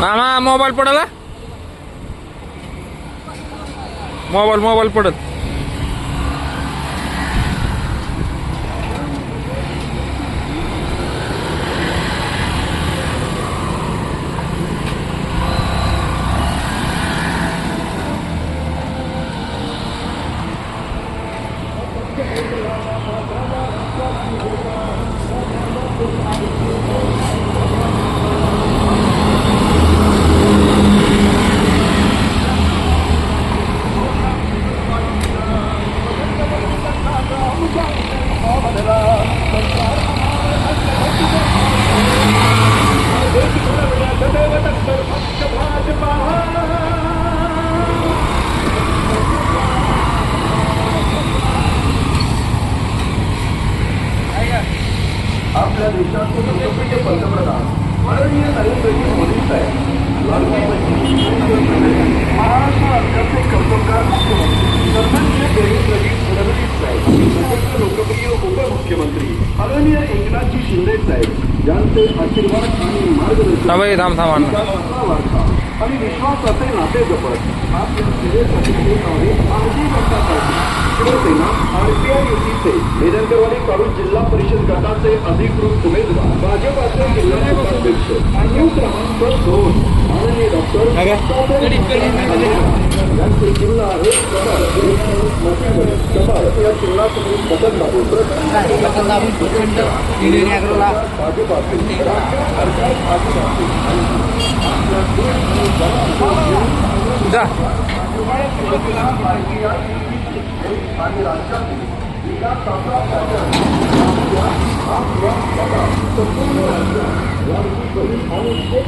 मामा mobile पडला? Mobile mobile पडत. आपल्या देशाचे लोकप्रिय पंतप्रधान. माननीय नरेंद्रजी मोदी साहेब महाराष्ट्र राज्याचे कर्तव्यकार मुख्यमंत्री सन्माननीय देवेंद्रजी फडणवीस साहेब राज्याचे लोकप्रिय उपमुख्यमंत्री माननीय एकनाथजी शिंदे साहेब यांचे आशीर्वाद आणि मार्गदर्शन वारसा आणि विश्वासाचे नाते जपत आपल्या सेवेसाठी युतीचे मेदनकरवाडी काळू जिल्हा परिषद गटाचे अधिकृत उमेदवार भाजपाचे जिल्हा उपाध्यक्ष आणि क्रमांक दोन माननीय डॉक्टर यांचे चिन्ह आहे कमळ कमळ या चिन्हात तुम्ही बटन भाजपाचे अर्थात जा. आणि राज्यातील 请将广告摆正两元两元两元整整一百元两元一次一毛六一斤